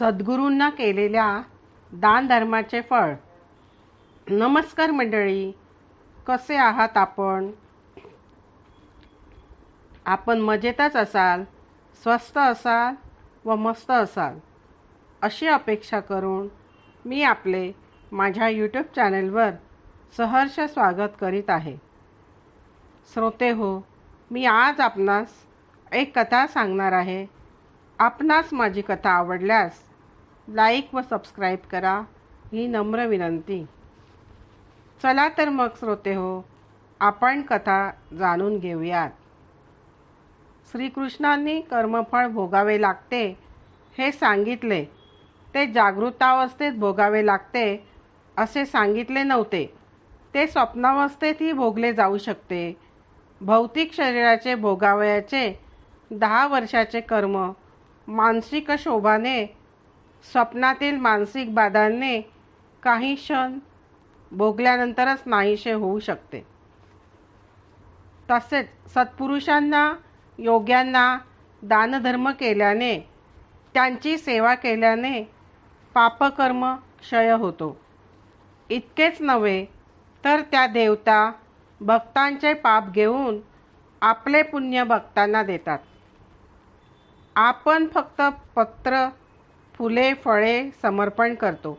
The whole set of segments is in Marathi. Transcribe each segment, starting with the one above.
सद्गुरूंना केलेल्या दानधर्माचे फळ. नमस्कार मंडळी कसे आहात आपण? आपण मजेतच असाल स्वस्त असाल व मस्त असाल अशी अपेक्षा करून मी आपले माझ्या यूट्यूब चॅनलवर सहर्ष स्वागत करीत आहे. श्रोते हो मी आज आपणास एक कथा सांगणार आहे. आपणास माझी कथा आवडल्यास लाईक व सबस्क्राईब करा ही नम्र विनंती. चला तर मग श्रोते हो आपण कथा जाणून घेऊयात. श्रीकृष्णांनी कर्मफळ भोगावे लागते हे सांगितले. ते जागृतावस्थेत भोगावे लागते असे सांगितले नव्हते. ते स्वप्नावस्थेतही भोगले जाऊ शकते. भौतिक शरीराचे भोगावयाचे दहा वर्षाचे कर्म मानसिक शोभाने स्वप्नातील मानसिक बाधांनी काही क्षण भोगल्यानंतरच नाहीसे होऊ शकते. तसेच सत्पुरुषांना योग्यांना दानधर्म केल्याने त्यांची सेवा केल्याने पापकर्म क्षय होतो. इतकेच नव्हे तर त्या देवता भक्तांचे पाप घेऊन आपले पुण्य भक्तांना देतात. आपण फक्त पत्र फुले फळे समर्पण करतो.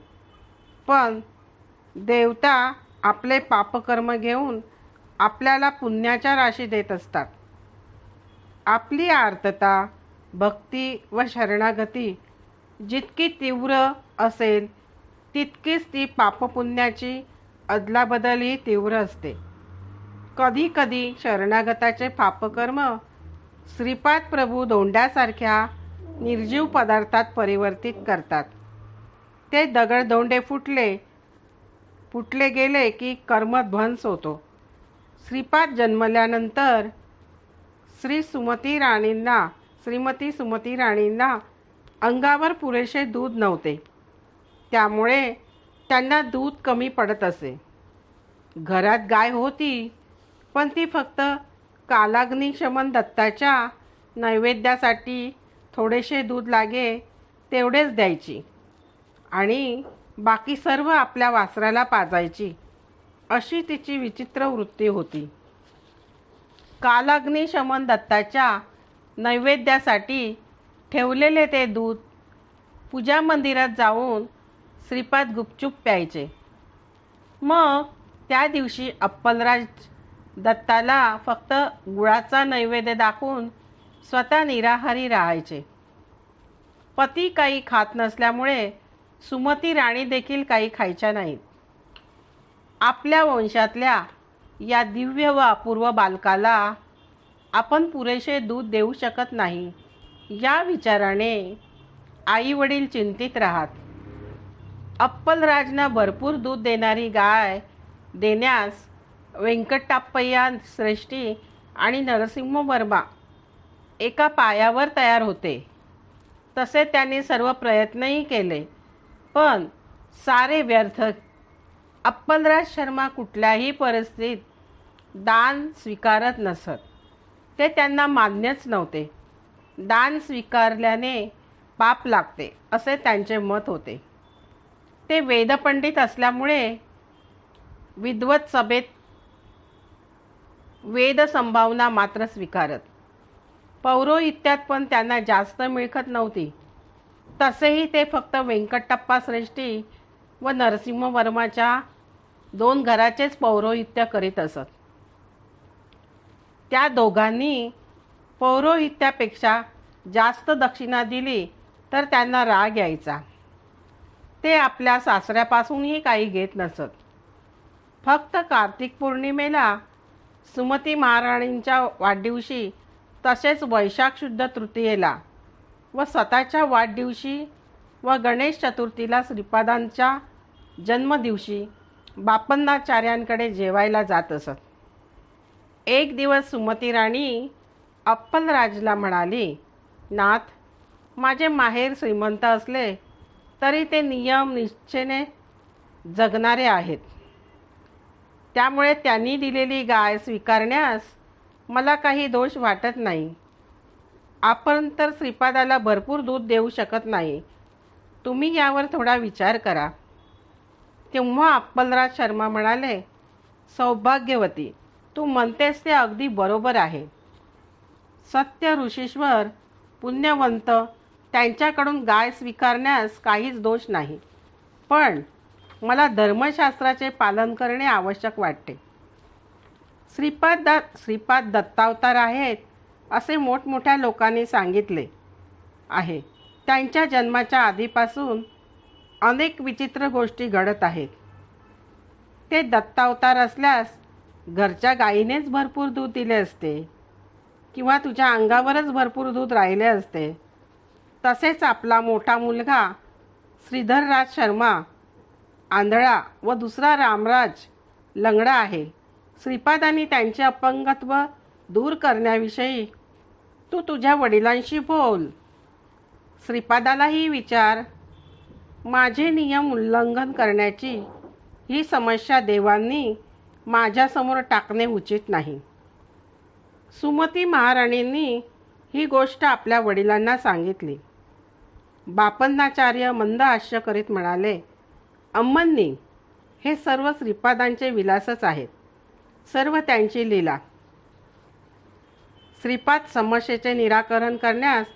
पण देवता आपले पापकर्म घेऊन आपल्याला पुण्याच्या राशी देत असतात. आपली आर्तता भक्ती व शरणागती जितकी तीव्र असेल तितकीच ती पापपुण्याची अदलाबदलही तीव्र असते. कधीकधी शरणागताचे पापकर्म श्रीपाद प्रभू दोंड्यासारख्या निर्जीव पदार्थात परिवर्तित करतात. ते दगडधोंडे फुटले फुटले गेले की कर्मध्वंस होतो. श्रीपाद जन्मल्यानंतर श्री सुमती राणींना श्रीमती सुमती राणींना अंगावर पुरेसे दूध नव्हते. त्यामुळे त्यांना दूध कमी पडत असे. घरात गाय होती पण ती फक्त कालाग्निशमन दत्ताच्या नैवेद्यासाठी थोडेसे दूध लागे तेवढेच द्यायची. आणि बाकी सर्व आपल्या वासराला पाजायची. अशी तिची विचित्र वृत्ती होती. कालाग्निशमन दत्ताच्या नैवेद्यासाठी ठेवलेले ते दूध पूजा मंदिरात जाऊन श्रीपाद गुपचूप प्यायचे. मग त्या दिवशी अप्पलराज दत्ताला फक्त गुळाचा नैवेद्य दाखवून स्वतः निराहारी राहायचे. पती काही खात नसल्यामुळे सुमती राणी देखील काही खायच्या नाहीत. आपल्या वंशातल्या या दिव्य व अपूर्व बालकाला आपण पुरेसे दूध देऊ शकत नाही. या विचाराने आई वडील चिंतित राहत. अप्पलराजना भरपूर दूध देणारी गाय देण्यास व्यंकटाप्पय्या श्रेष्ठी आणि नरसिंह वर्मा एका पायावर तयार होते. तसे त्यांनी सर्व प्रयत्नही केले. पण सारे व्यर्थ. अप्पलराज शर्मा कुठल्याही परिस्थितीत दान स्वीकारत नसत. ते त्यांना मान्यच नव्हते. दान स्वीकारल्याने पाप लागते असे त्यांचे मत होते. ते वेदपंडित असल्यामुळे विद्वत सभेत वेद संभावना मात्र स्वीकारत. पौरोहित्यात पण त्यांना जास्त मिळकत नव्हती. तसेही ते फक्त व्यंकटप्पा श्रेष्ठी व नरसिंह वर्माच्या दोन घराचेच पौरोहित्य करीत असत. त्या दोघांनी पौरोहित्यापेक्षा जास्त दक्षिणा दिली तर त्यांना राग यायचा. ते आपल्या सासऱ्यापासूनही काही घेत नसत. फक्त कार्तिक पौर्णिमेला सुमती महाराणींच्या वाढदिवशी तसेच वैशाख शुद्ध तृतीयेला व स्वतःच्या वाढदिवशी व गणेश चतुर्थीला श्रीपादांच्या जन्मदिवशी बापन्नाचार्यांकडे जेवायला जात असत. एक दिवस सुमती राणी अप्पलराजला म्हणाली नाथ माझे माहेर श्रीमंत असले तरी ते नियम निश्चेने जगणारे आहेत. त्यामुळे त्यांनी दिलेली गाय स्वीकारण्यास मला काही दोष वाटत नाही. आपण तर श्रीपादाला भरपूर दूध देऊ शकत नाही. तुम्ही यावर थोडा विचार करा. तेव्हा अप्पलराज शर्मा म्हणाले सौभाग्यवती तू म्हणतेस ते अगदी बरोबर आहे. सत्य ऋषीश्वर पुण्यवंत त्यांच्याकडून गाय स्वीकारण्यास काहीच दोष नाही. पण मला धर्मशास्त्राचे पालन करणे आवश्यक वाटते. श्रीपाद दा श्रीपाद दत्तावतार आहेत असे मोठमोठ्या लोकांनी सांगितले आहे. त्यांच्या जन्माच्या आधीपासून अनेक विचित्र गोष्टी घडत आहेत. ते दत्तावतार असल्यास घरच्या गायीनेच भरपूर दूध दिले असते किंवा तुझ्या अंगावरच भरपूर दूध राहिले असते. तसेच आपला मोठा मुलगा श्रीधरराज शर्मा आंधळा व दुसरा रामराज लंगडा आहे. श्रीपादांनी त्यांचे अपंगत्व दूर करण्याविषयी तू तुझ्या वडिलांशी बोल. श्रीपादालाही विचार. माझे नियम उल्लंघन करण्याची ही समस्या देवांनी माझ्यासमोर टाकणे उचित नाही. सुमती महाराणींनी ही गोष्ट आपल्या वडिलांना सांगितली. बापन्नाचार्य मंद हास्य करीत म्हणाले अम्मंनी हे सर्व श्रीपादांचे विलासच आहेत. सर्व त्यांची लीला. श्रीपाद समस्येचे निराकरण करण्यास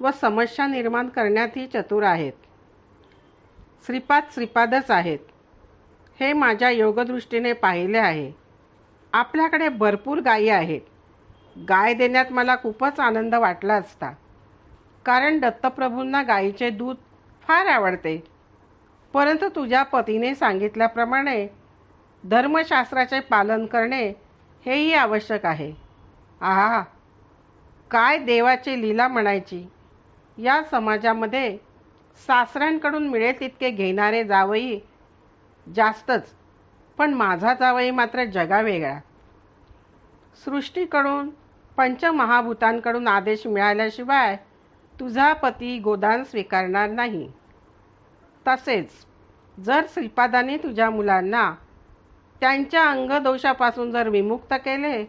व समस्या निर्माण करण्यातही चतुर आहेत. श्रीपाद श्रीपादच आहेत. हे माझ्या योगदृष्टीने पाहिले आहे. आपल्याकडे भरपूर गायी आहेत. गाय देण्यात मला खूपच आनंद वाटला असता. कारण दत्तप्रभूंना गायीचे दूध फार आवडते. परंतु तुझ्या पतीने सांगितल्याप्रमाणे धर्मशास्त्राचे पालन करणे हेही आवश्यक आहे. आहा काय देवाची लीला म्हणायची? या समाजामध्ये सासऱ्यांकडून मिळेल तितके घेणारे जावई जास्तच पण माझा जावई मात्र जगा वेगळा. सृष्टीकडून पंचमहाभूतांकडून आदेश मिळाल्याशिवाय तुझा पती गोदान स्वीकारणार नाही. तसेच जर श्रीपादाने तुझ्या मुलांना त्यांच्या अंगदोषापासून जर विमुक्त केले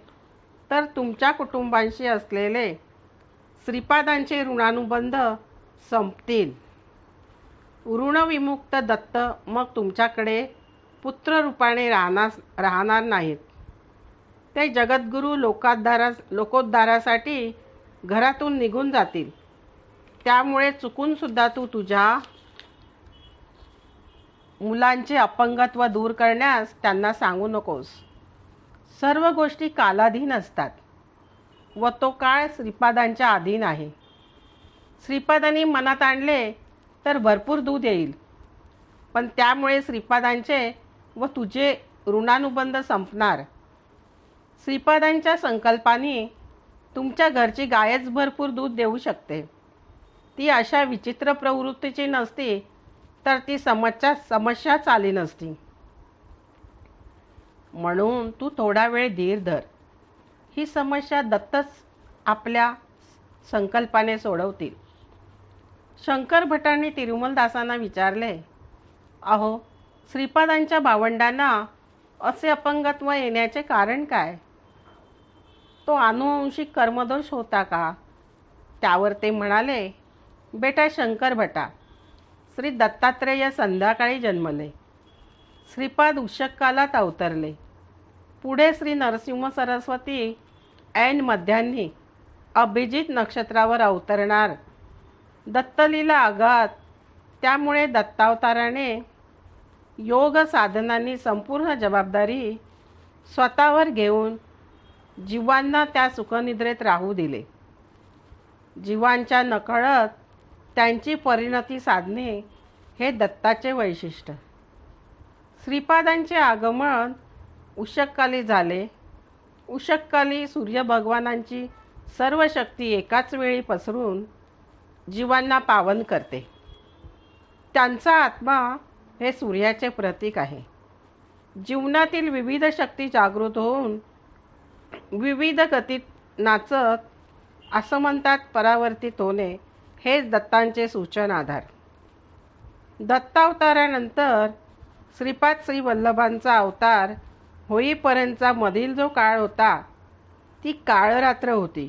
तर तुमच्या कुटुंबांशी असलेले श्रीपादांचे ऋणानुबंध संपतील. ऋणविमुक्त दत्त मग तुमच्याकडे पुत्ररूपाने राहणार राहणार नाहीत. ते जगद्गुरू लोकाद्धारा लोकोद्धारासाठी घरातून निघून जातील. त्यामुळे चुकूनसुद्धा तू तुझ्या मुलांचे अपंगत्व दूर करण्यास त्यांना सांगू नकोस. सर्व गोष्टी कालाधीन असतात व तो काळ श्रीपादांच्या अधीन आहे. श्रीपादांनी मनात आणले तर भरपूर दूध येईल. पण त्यामुळे श्रीपादांचे व तुझे ऋणानुबंध संपणार. श्रीपादांच्या संकल्पाने तुमच्या घरची गायच भरपूर दूध देऊ शकते. ती अशा विचित्र प्रवृत्तीची नसती तर ती समस्या समस्या आली नसती. म्हणून तू थोडा वेळ धीर धर. ही समस्या दत्तच आपल्या संकल्पाने सोडवतील. शंकर भटांनी तिरुमलदासांना विचारले अहो श्रीपादांच्या भावंडांना असे अपंगत्व येण्याचे कारण काय? तो अनुवंशिक कर्मदोष होता का? त्यावर ते म्हणाले बेटा शंकर भटा श्री दत्तात्रेय संध्याकाळी जन्मले. श्रीपाद उषककालात अवतरले. पुढे श्री नरसिंह सरस्वती ऐन मध्यान्ही अभिजित नक्षत्रावर अवतरणार. दत्तलीला आघात. त्यामुळे दत्तावताराने योग साधनांनी संपूर्ण जबाबदारी स्वतःवर घेऊन जीवांना त्या सुखनिद्रेत राहू दिले. जीवांच्या नकळत त्यांची परिणती साधणे हे दत्ताचे वैशिष्ट्य. श्रीपादांचे आगमन उषक्काली झाले. उषक्काली सूर्यभगवानांची सर्व शक्ती एकाच वेळी पसरून जीवांना पावन करते. त्यांचा आत्मा हे सूर्याचे प्रतीक आहे. जीवनातील विविध शक्ती जागृत होऊन विविध गतीत नाचत असं म्हणतात परावर्तित होणे हेच दत्तांचे सूचन आधार. दत्तावतारानंतर श्रीपाद श्री वल्लभांचा अवतार होईपर्यंतचा मधील जो काळ होता ती काळरात्र होती.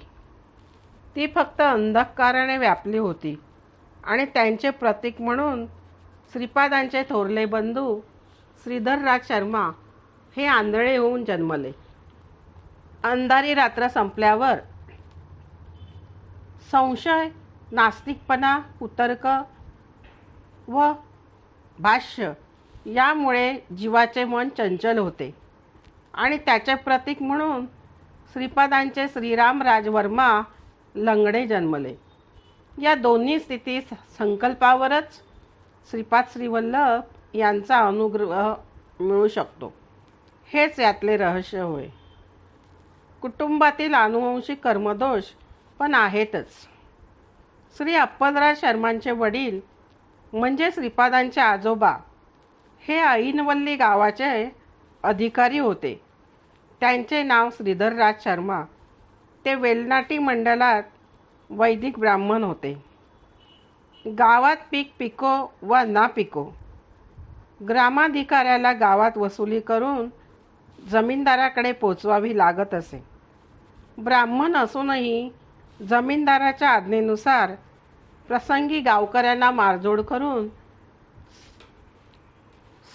ती फक्त अंधकाराने व्यापली होती आणि त्यांचे प्रतीक म्हणून श्रीपादांचे थोरले बंधू श्रीधरराज शर्मा हे आंधळे होऊन जन्मले. अंधारी रात्र संपल्यावर संशय नास्तिकपणा कुतर्क व भाष्य यामुळे जीवाचे मन चंचल होते. आणि त्याचे प्रतीक म्हणून श्रीपादांचे श्रीराम राजवर्मा लंगडे जन्मले. या दोन्ही स्थितीत संकल्पावरच श्रीपाद श्रीवल्लभ यांचा अनुग्रह मिळू शकतो. हेच यातले रहस्य होय. कुटुंबातील अनुवंशिक कर्मदोष पण आहेतच. श्री अप्पलराज शर्मांचे वडील म्हणजे श्रीपादांचे आजोबा हे ऐनवल्ली गावाचे अधिकारी होते. त्यांचे नाव श्रीधरराज शर्मा. ते वेलनाटी मंडळात वैदिक ब्राह्मण होते. गावात पीक पिको व ना पिको. ग्रामाधिकाऱ्याला गावात वसुली करून जमीनदाराकडे पोचवावी लागत असे. ब्राह्मण असूनही जमीनदाराच्या आज्ञेनुसार प्रसंगी गावकऱ्यांना मारजोड करून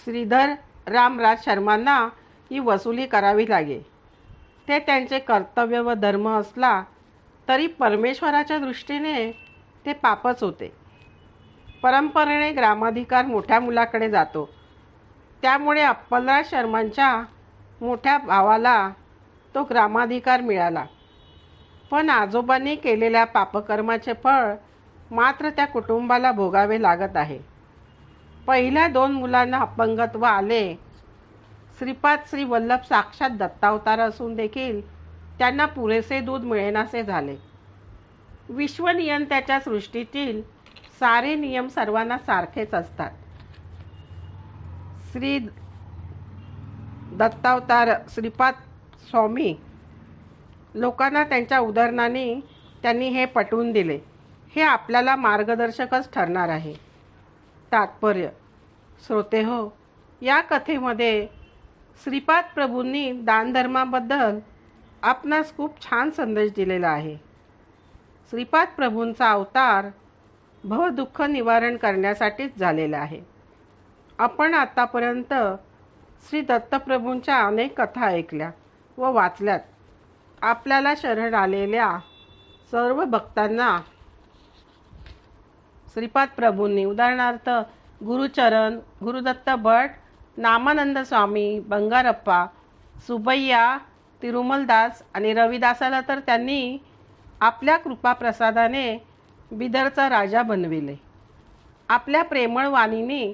श्रीधर रामराज शर्मांना ही वसुली करावी लागे. ते त्यांचे कर्तव्य व धर्म असला तरी परमेश्वराच्या दृष्टीने ते पापच होते. परंपरेने ग्रामाधिकार मोठ्या मुलाकडे जातो. त्यामुळे अप्पलराज शर्मांच्या मोठ्या भावाला तो ग्रामाधिकार मिळाला. पण आजोबांनी केलेल्या पापकर्माचे फळ मात्र त्या कुटुंबाला भोगावे लागत आहे. पहिल्या दोन मुलांना अपंगत्व आले. श्रीपाद श्री वल्लभ साक्षात दत्तावतार असून देखील त्यांना पुरेसे दूध मिळेनासे झाले. विश्वनियंत्याच्या सृष्टीतील सारे नियम सर्वांना सारखेच असतात. श्री दत्तावतार श्रीपाद स्वामी लोकांना त्यांच्या उदाहरणाने त्यांनी हे पटवून दिले. हे आपल्याला मार्गदर्शकच ठरणार आहे. तात्पर्य श्रोते हो या कथेमध्ये श्रीपाद प्रभूंनी दानधर्माबद्दल आपणास खूप छान संदेश दिलेला आहे. श्रीपाद प्रभूंचा अवतार भवदुःख निवारण करण्यासाठीच झालेला आहे. आपण आतापर्यंत श्री दत्तप्रभूंच्या अनेक कथा ऐकल्या व वाचल्यात. आपल्याला शरण आलेल्या सर्व भक्तांना श्रीपाद प्रभूंनी. उदाहरणार्थ गुरुचरण गुरुदत्त भट नामानंद स्वामी बंगारप्पा सुबैया तिरुमलदास आणि रविदासाला तर त्यांनी आपल्या कृपाप्रसादाने बिदरचा राजा बनविले. आपल्या प्रेमळ वाणीने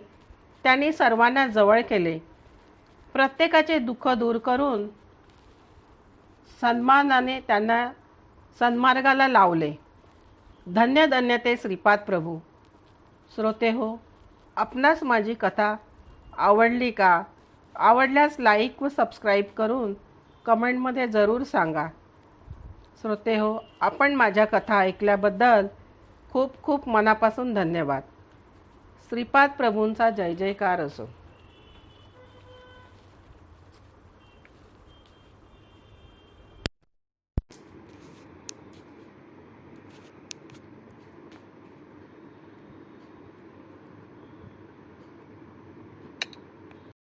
त्यांनी सर्वांना जवळ केले. प्रत्येकाचे दुःख दूर करून सन्मानाने त्यांना सन्मार्गाला लावले. धन्य धन्य ते श्रीपाद प्रभू. श्रोते हो आपणास माझी कथा आवडली का? आवडल्यास लाईक व सबस्क्राईब करून कमेंटमध्ये जरूर सांगा. श्रोते हो आपण माझ्या कथा ऐकल्याबद्दल खूप खूप मनापासून धन्यवाद. श्रीपाद प्रभूंचा जय जयकार असो.